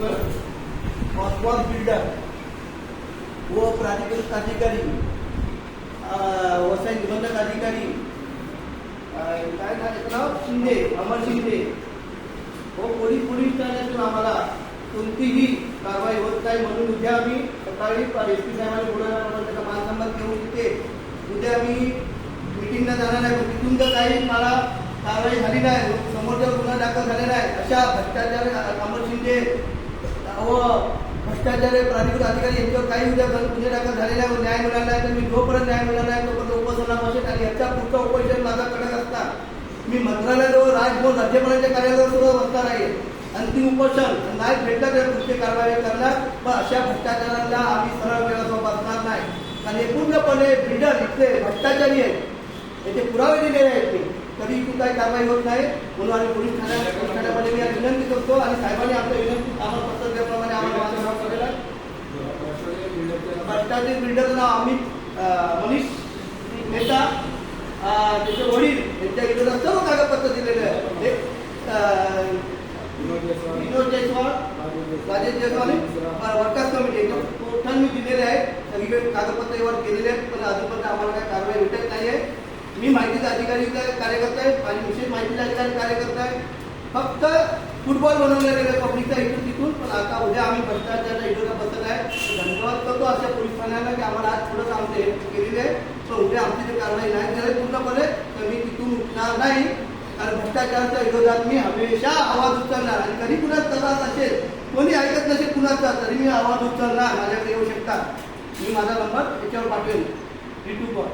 मॉस्कॉन builder व प्राधिकृत अधिकारी वसई निबंधक अधिकारी काय झालं नाव शिंदे अमर शिंदे व पोलीस पोलीस ठाण्यातून आम्हाला कोणतीही कारवाई होत नाही म्हणून उद्या आम्ही सकाळी एस पी साहेबांनी बोलायला त्याचा मानसन्मान घेऊन तिथे उद्या आम्ही मिटिंगला जाणार आहे पण तिथून जर काही मला कारवाई झाली नाही समोरचा गुन्हा दाखल झालेला आहे अशा भ्रष्टाचार अमर शिंदे व भ्रष्टाचार प्राधिकृत अधिकारी यांच्यावर काही उद्या गुन्हे दाखल झालेला आहे न्याय मिळाला नाही तर मी जोपर्यंत न्याय मिळाला नाही तोपर्यंत उपोषणा बसेल आणि याच्या पुढचा उपोषण माझा कडक असता. मी मंत्रालयाजवळ राजभवन राज्यपालांच्या कार्यालयावर सुद्धा बसणार आहे. अंतिम उपोषण नाही भेटलं तर पुढची कारवाई करणार पण अशा भ्रष्टाचाराला आम्ही सरळ वेळासोबत बसणार नाही. आणि पूर्णपणे बिल्डर इथले भ्रष्टाचारी आहेत. याचे पुरावे दिलेले आहेत ते. कधी इथून काही कारवाई होत नाही. म्हणून आम्ही पोलीस ठाण्यामध्ये मी विनंती करतो आणि साहेबांनी आमच्या विनंती आम्हाला पत्र दिल्याप्रमाणे आम्हाला माझं नाव कळलेलं भ्रष्टाचारी बिल्डरचं नाव अमित मनीष मेहता त्याचे वडील यांच्या विरोधात सर्व कागदपत्र दिलेले आहे विनोद जयस्वाल. राजेश जयस्वाल वर्कर्स कमिटी मी दिलेले आहे सगळीकडे कागदपत्र यावर केलेले आहेत पण अजूनपर्यंत आम्हाला काही कारवाई भेटत नाही आहे. मी माहितीचा अधिकारी कार्यकर्ता आहे आणि विशेष माहितीचा अधिकारी कार्यकर्ता आहे. फक्त फुटबॉल बनवले गेले पब्लिकचा इथून तिथून पण आता उद्या आम्ही भ्रष्टाचारच्या विरोधात बसत आहे धन्यवाद करतो अशा पोलीस ठाण्याला की आम्हाला आज थोडंसं आमचे हे केलेले आहे पण उद्या आमची जर कारवाई नाही झाली पूर्णपणे तर मी तिथून नाही. आणि भ्रष्टाचाराच्या विरोधात मी हमेशा आवाज उचलणार आणि कधी कुणाच त्रास असेल कोणी ऐकत नसेल कुणाचा तरी मी आवाज उचलणार. माझ्याकडे येऊ शकता. मी माझा नंबर याच्यावर पाठवेल युट्यूबवर